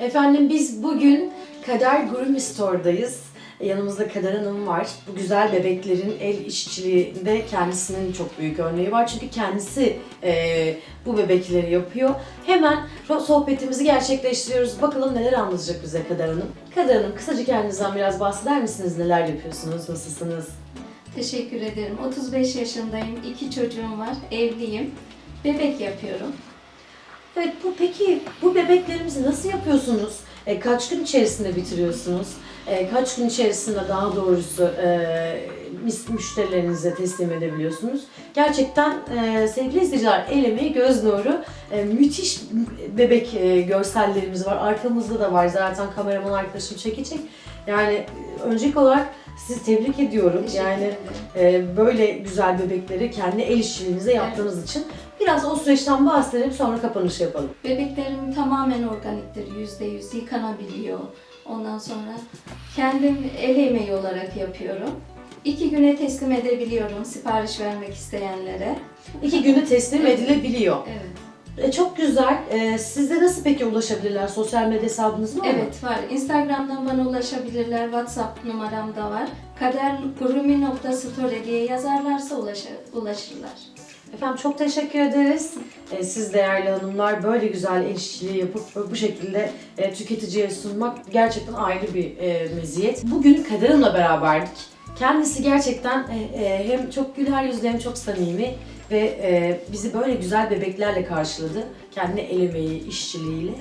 Efendim biz bugün Kader Groom Store'dayız. Yanımızda Kader Hanım var. Bu güzel bebeklerin el işçiliğinde kendisinin çok büyük örneği var. Çünkü kendisi e, bu bebekleri yapıyor. Hemen sohbetimizi gerçekleştiriyoruz. Bakalım neler anlatacak bize Kader Hanım. Kader Hanım kısaca kendinizden biraz bahseder misiniz? Neler yapıyorsunuz? Nasılsınız? Teşekkür ederim. 35 yaşındayım. iki çocuğum var. Evliyim. Bebek yapıyorum. Evet bu peki bu bebeklerimizi nasıl yapıyorsunuz? E, kaç gün içerisinde bitiriyorsunuz? E, kaç gün içerisinde daha doğrusu e, müşterilerinize teslim edebiliyorsunuz? Gerçekten e, sevgili izleyiciler el emeği göz nuru e, müthiş bebek e, görsellerimiz var. Arkamızda da var zaten kameraman arkadaşım çekecek. Yani e, öncelik olarak sizi tebrik ediyorum. Teşekkür yani e, böyle güzel bebekleri kendi el işçiliğinize yaptığınız için biraz o süreçten bahsedelim sonra kapanış yapalım. Bebeklerim tamamen organiktir. %100 yıkanabiliyor. Ondan sonra kendim el emeği olarak yapıyorum. İki güne teslim edebiliyorum sipariş vermek isteyenlere. İki günde teslim edilebiliyor. Evet. E, çok güzel. E, sizde nasıl peki ulaşabilirler? Sosyal medya hesabınız var mı? Evet var. Instagram'dan bana ulaşabilirler. WhatsApp numaram da var. kadergurumi.store diye yazarlarsa ulaşır, ulaşırlar. Efendim çok teşekkür ederiz. E, siz değerli hanımlar böyle güzel el işçiliği yapıp bu şekilde e, tüketiciye sunmak gerçekten ayrı bir e, meziyet. Bugün Kader Hanım'la beraberdik. Kendisi gerçekten e, e, hem çok güler yüzlü hem çok samimi ve e, bizi böyle güzel bebeklerle karşıladı. Kendi el emeği, işçiliğiyle.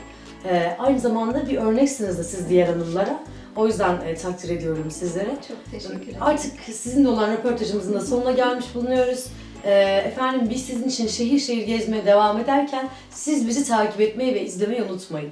E, aynı zamanda bir örneksiniz de siz diğer hanımlara. O yüzden e, takdir ediyorum sizlere. Çok teşekkür ederim. Artık sizinle olan röportajımızın da sonuna gelmiş bulunuyoruz. Ee, efendim biz sizin için şehir şehir gezmeye devam ederken siz bizi takip etmeyi ve izlemeyi unutmayın.